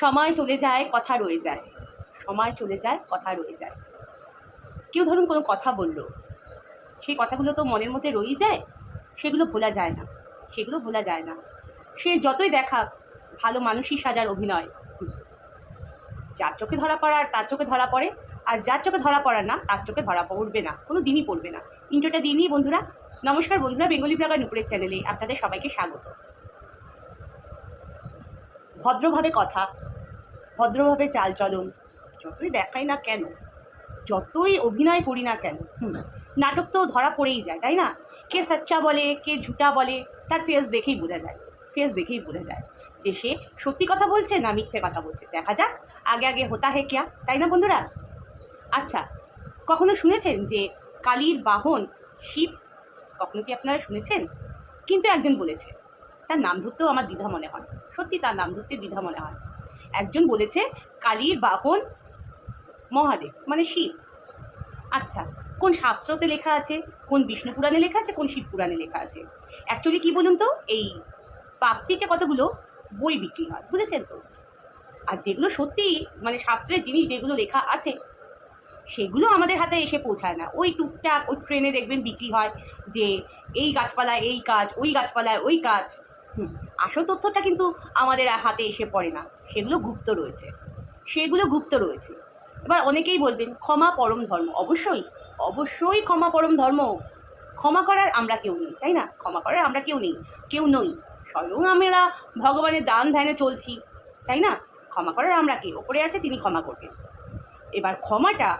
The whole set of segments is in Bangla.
সময় চলে যায়, কথা রয়ে যায়। সময় চলে যায়, কথা রয়ে যায়। কেউ ধরুন কোনো কথা বলল, সেই কথাগুলো তো মনের মধ্যে রয়েই যায়, সেগুলো ভোলা যায় না, সেগুলো ভোলা যায় না। সে যতই দেখা, ভালো মানুষই সাজার অভিনয়। যার চোখে ধরা পড়ার, তার চোখে ধরা পড়ে, আর যার চোখে ধরা পড়ার না, তার চোখে ধরা পড়বে না, কোনো দিনই পড়বে না। ইন্টারটা দিনই বন্ধুরা, নমস্কার বন্ধুরা, বেঙ্গলি ব্লগার নুপুরের চ্যানেলে আপনাদের সবাইকে স্বাগত। ভদ্রভাবে কথা, ভদ্রভাবে চালচলন যতই দেখাই না কেন, যতই অভিনয় করি না কেন নাটক তো ধরা পড়েই যায়, তাই না? কে সচ্চা বলে, কে ঝুটা বলে, তার ফেস দেখেই বোঝা যায় ফেস দেখেই বোঝা যায় যে সে সত্যি কথা বলছে না মিথ্যে কথা বলছে। দেখা যাক, আগে আগে হোতা হে ক্যা, তাই না বন্ধুরা? আচ্ছা কখনো শুনেছেন যে কালীর বাহন শিব কখনো কি আপনারা শুনেছেন? কিন্তু একজন বলেছে। তার নাম ধরতেও আমার দ্বিধা মনে হয়। সত্যি তার নাম ধরতে দ্বিধা মনে হয়। একজন বলেছে, কালীর বাহন মহাদেব মানে শিব। আচ্ছা কোন শাস্ত্রতে লেখা আছে? কোন বিষ্ণু পুরাণে লেখা আছে? কোন শিব পুরাণে লেখা আছে? অ্যাকচুয়ালি কি বলুন তো? এই পার্ক স্ট্রিটে কতগুলো বই বিক্রি হয়, বুঝেছেন তো? আর যেগুলো সত্যি মানে শাস্ত্রের জিনিস যেগুলো লেখা আছে, সেগুলো আমাদের হাতে এসে পৌঁছায় না। ওই টুকটাক ওই ট্রেনে দেখবেন বিক্রি হয় যে, এই গাছপালায় এই কাজ, ওই গাছপালায় ওই কাজ। আসল তথ্যটা কিন্তু আমাদের হাতে এসে পড়ে না। সেগুলো গুপ্ত রয়েছে। সেগুলো গুপ্ত রয়েছে। এবার অনেকেই বলবেন, ক্ষমা পরম ধর্ম। অবশ্যই অবশ্যই ক্ষমা পরম ধর্ম। ক্ষমা করার আমরা কেউ নেই, তাই না? ক্ষমা করার আমরা কেউ নেই, কেউ নই। স্বয়ং আমরা ভগবানের দান ধ্যানে চলছি, তাই না? ক্ষমা করার আমরা কে? ওপরে আছে, তিনি ক্ষমা করবেন। এবার ক্ষমাটা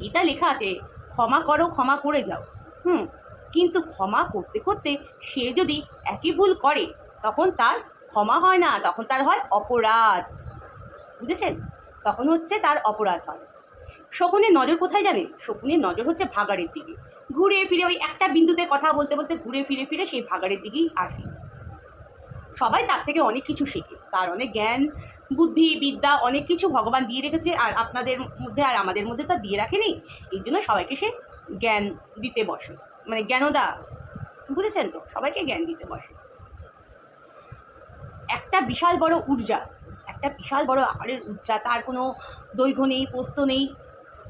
গীতা লেখা আছে, ক্ষমা করো, ক্ষমা করে যাও। হুম, কিন্তু ক্ষমা করতে করতে সে যদি একই ভুল করে তখন তার ক্ষমা হয় না, তখন তার হয় অপরাধ। বুঝেছেন? তখন হচ্ছে তার অপরাধ হয়। শকুনের নজর কোথায় জানেন? শকুনের নজর হচ্ছে ভাগাড়ের দিকে। ঘুরে ফিরে ওই একটা বিন্দুতে কথা বলতে বলতে ঘুরে ফিরে ফিরে সেই ভাগাড়ের দিকেই আসে। সবাই তার থেকে অনেক কিছু শেখে। তার অনেক জ্ঞান, বুদ্ধি, বিদ্যা অনেক কিছু ভগবান দিয়ে রেখেছে আর আপনাদের মধ্যে আর আমাদের মধ্যে তা দিয়ে রাখেনি। এই জন্য সবাইকে সে জ্ঞান দিতে বসে। মানে জ্ঞানদা, বুঝেছেন তো? সবাইকে জ্ঞান দিতে বসে। একটা বিশাল বড় ঊর্জা একটা বিশাল বড় আকারের ঊর্জা তার কোনো দৈর্ঘ্য নেই, পোস্ত নেই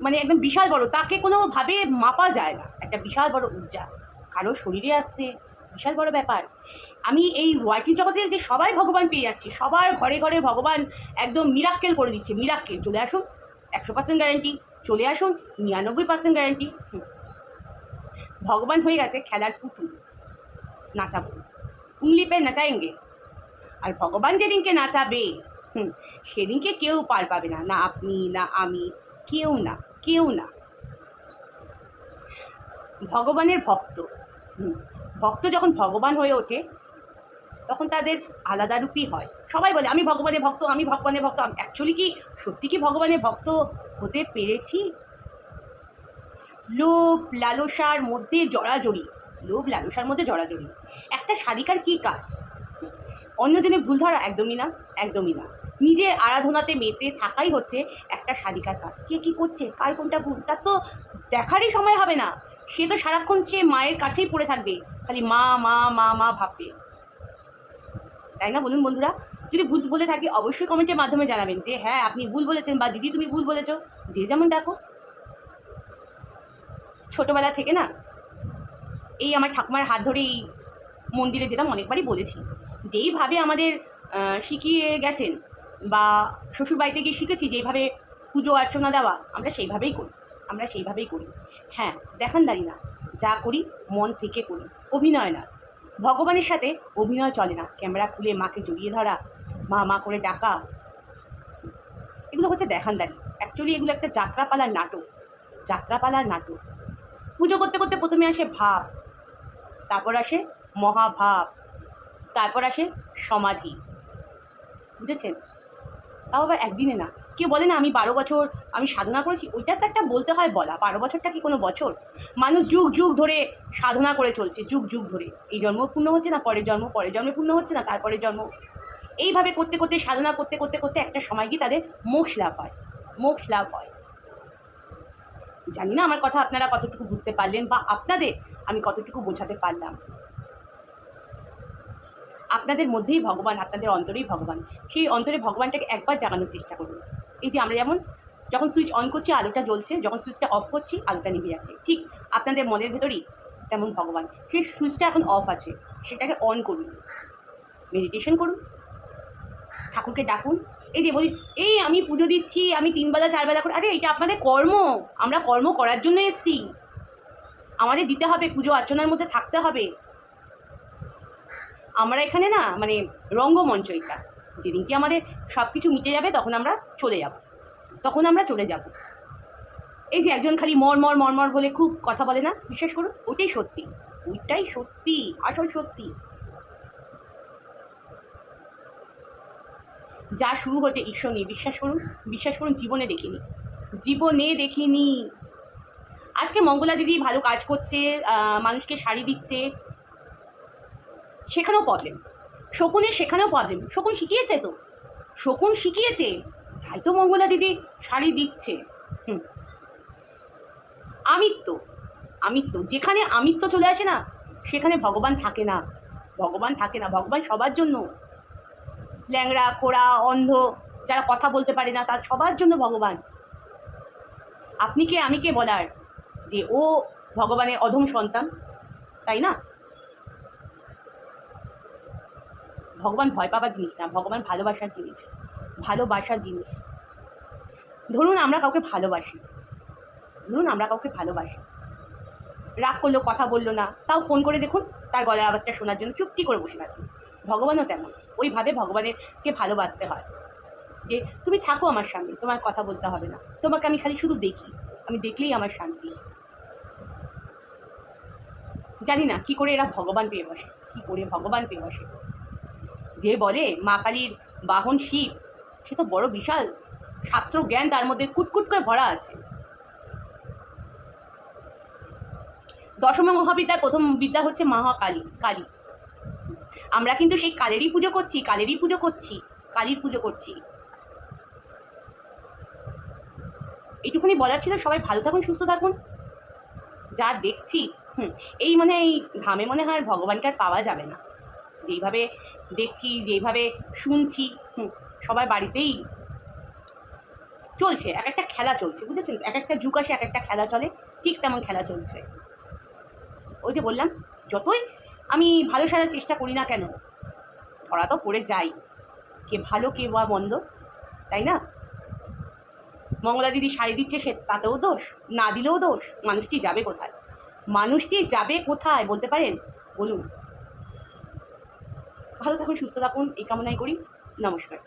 মানে একদম বিশাল বড়, তাকে কোনোভাবে মাপা যায় না। একটা বিশাল বড় ঊর্জা কারও শরীরে আসছে, বিশাল বড় ব্যাপার। আমি এই ওয়ার্কিং জগতে যে সবাই ভগবান পেয়ে যাচ্ছি, সবার ঘরে ঘরে ভগবান একদম মিরাক্কেল করে দিচ্ছে মিরাক্কেল চলে আসুন, একশো পার্সেন্ট গ্যারান্টি চলে আসুন, নিরানব্বই পার্সেন্ট গ্যারান্টি ভগবান হয়ে গেছে খেলার পুতুল, নাচাবো। উংলি পে নাচায়েঙ্গে। আর ভগবান যেদিনকে নাচাবে, হুম, সেদিনকে কেউ পার পাবে না। না আপনি, না আমি, কেউ না কেউ না। ভগবানের ভক্ত ভক্ত যখন ভগবান হয়ে ওঠে, তখন তাদের আলাদা রূপই হয়। সবাই বলে, আমি ভগবানের ভক্ত, আমি ভগবানের ভক্ত। অ্যাকচুয়ালি কি, সত্যি কি ভগবানের ভক্ত হতে পেরেছি? লোভ, লালসার মধ্যে জড়াজড়ি, লোভ, লালসার মধ্যে জড়াজড়ি। একটা শালিকার কী কাজ? অন্যজনের ভুল ধরা একদমই না একদমই না। নিজে আরাধনাতে মেতে থাকাই হচ্ছে একটা শালিকার কাজ। কে কী করছে? কার কোনটা ভুল? তার তো দেখারই সময় হবে না। সে তো সারাক্ষণ সে মায়ের কাছেই পড়ে থাকবে। খালি মা মা মা মা ভাববে। তাই না বলুন বন্ধুরা? যদি ভুল বলে থাকি অবশ্যই কমেন্টের মাধ্যমে জানাবেন যে হ্যাঁ আপনি ভুল বলেছেন বা দিদি তুমি ভুল বলেছ। যে যেমন ডাকো। ছোটোবেলা থেকে না, এই আমার ঠাকুমার হাত ধরেই মন্দিরে যেতাম অনেকবারই বলেছি। যেইভাবে আমাদের শিখিয়ে গেছেন বা শ্বশুরবাড়িতে গিয়ে শিখেছি যেইভাবে পুজো, অর্চনা দেওয়া, আমরা সেইভাবেই করি। আমরা সেইভাবেই করি। হ্যাঁ দেখানদারি না। যা করি, মন থেকে করি। অভিনয় না। ভগবানের সাথে অভিনয় চলে না। ক্যামেরা খুলে মাকে জড়িয়ে ধরা, মা মা করে ডাকা। এগুলো হচ্ছে দেখানদারি অ্যাকচুয়ালি এগুলো একটা যাত্রাপালার নাটক। যাত্রাপালার নাটক। পুজো করতে করতে প্রথমে আসে ভাব, তারপর আসে মহাভাব। তারপর আসে সমাধি। বুঝেছেন? তাও আবার একদিনে না। কেউ বলে না আমি বারো বছর আমি সাধনা করেছি? ওইটা তো একটা বলতে হয় বলা। বারো বছরটা কি কোনো বছর? মানুষ যুগ যুগ ধরে সাধনা করে চলছে, যুগ যুগ ধরে। এই জন্ম পূর্ণ হচ্ছে না পরের জন্ম? পরের জন্মে পূর্ণ হচ্ছে না তারপরের জন্ম? এইভাবে করতে করতে, সাধনা করতে করতে করতে একটা সময় গিয়ে তাদের মোক্ষ লাভ হয়। মোক্ষ লাভ হয়। জানি না আমার কথা আপনারা কতটুকু বুঝতে পারলেন বা আপনাদের আমি কতটুকু বোঝাতে পারলাম। আপনাদের মধ্যেই ভগবান, আপনাদের অন্তরেই ভগবান। সেই অন্তরে ভগবানটাকে একবার জাগানোর চেষ্টা করুন। এই যে আমরা যেমন, যখন সুইচ অন করছি, আলোটা জ্বলছে, যখন সুইচটা অফ করছি, আলোটা নিভে যাচ্ছে। ঠিক আপনাদের মনের ভেতরেই তেমন ভগবান। সেই সুইচটা এখন অফ আছে, সেটাকে অন করুন। মেডিটেশন করুন। ঠাকুরকে ডাকুন। এই যে বলি, এই আমি পুজো দিচ্ছি, আমি তিনবেলা চারবেলা করে, আরে এটা আপনাদের কর্ম। আমরা কর্ম করার জন্য এসেছি। আমাদের দিতে হবে, পুজো অর্চনার মধ্যে থাকতে হবে। আমরা এখানে না মানে রঙ্গমঞ্চ এটা যেদিনকে আমাদের সব কিছু মিটে যাবে, তখন আমরা চলে যাব। তখন আমরা চলে যাব। এই যে একজন খালি মর মর মর মর বলে খুব কথা বলে না? বিশ্বাস করুন, ওইটাই সত্যি। ওইটাই সত্যি, আসল সত্যি। যা শুরু হচ্ছে ঈশ্বর নিয়ে বিশ্বাস করুন বিশ্বাস করুন, জীবনে দেখিনি। জীবনে দেখিনি। আজকে মঙ্গলা দিদি ভালো কাজ করছে মানুষকে শাড়ি দিচ্ছে। সেখানেও প্রবলেম শকুনের সেখানেও প্রবলেম শকুন শিখিয়েছে তো? শকুন শিখিয়েছে? তাই তো মঙ্গলা দিদি শাড়ি দিচ্ছে। হুম। আমিত্ব। আমিত্ব। যেখানে আমিত্ব চলে আসে না, সেখানে ভগবান থাকে না। ভগবান থাকে না। ভগবান সবার জন্য। ল্যাংড়া, খোড়া, অন্ধ, যারা কথা বলতে পারে না, তার সবার জন্য ভগবান। আপনি কে? আমি কে বলার? যে ও ভগবানের অধম সন্তান, তাই না? ভগবান ভয় পাবার জিনিস না, ভগবান ভালোবাসার জিনিস ভালোবাসার জিনিস। ধরুন আমরা কাউকে ভালোবাসি, ধরুন আমরা কাউকে ভালোবাসি। রাগ করল, কথা বলল না, তাও ফোন করে দেখুন, তার গলার আওয়াজটা শোনার জন্য চুপটি করে বসে থাকুন ভগবানও তেমন, ওইভাবে ভগবানেরকে ভালোবাসতে হয়। যে, তুমি থাকো আমার সামনে, তোমার কথা বলতে হবে না, তোমাকে আমি খালি শুধু দেখি, আমি দেখলেই আমার শান্তি। জানি না, কি করে এরা ভগবান পেয়ে বসে, কি করে ভগবান পেয়ে বসে। যে বলে মা কালীর বাহন শিব, সে তো বড় বিশাল শাস্ত্র জ্ঞান তার মধ্যে কুটকুট করে ভরা আছে। দশম মহাবিদ্যার প্রথম বিদ্যা হচ্ছে মহাকালী, কালী। আমরা কিন্তু সেই কালেরই পুজো করছি, কালেরই পুজো করছি, কালীর পুজো করছি। এইটুকুনি বলার ছিল, সবাই ভালো থাকুন, সুস্থ থাকুন। যা দেখছি, হুম, এই মানে এই ঘামে মনে হয় ভগবানকে আর পাওয়া যাবে না। যেইভাবে দেখছি, যেইভাবে শুনছি সবার বাড়িতেই চলছে এক একটা খেলা চলছে, বুঝেছেন? এক একটা যুগ আসে এক একটা খেলা চলে, ঠিক তেমন খেলা চলছে। ওই যে বললাম, যতই আমি ভালো সাজার চেষ্টা করি না কেন, ধরা তো পড়ে যাই, কে ভালো, কে বা মন্দ, তাই না? মঙ্গলা দিদি শাড়ি দিচ্ছে, সে তাতেও দোষ, না দিলেও দোষ, মানুষটি যাবে কোথায়? মানুষটি যাবে কোথায়, বলতে পারেন? বলুন। ভালো থাকুন সুস্থ থাকুন এই কামনাই করি। নমস্কার।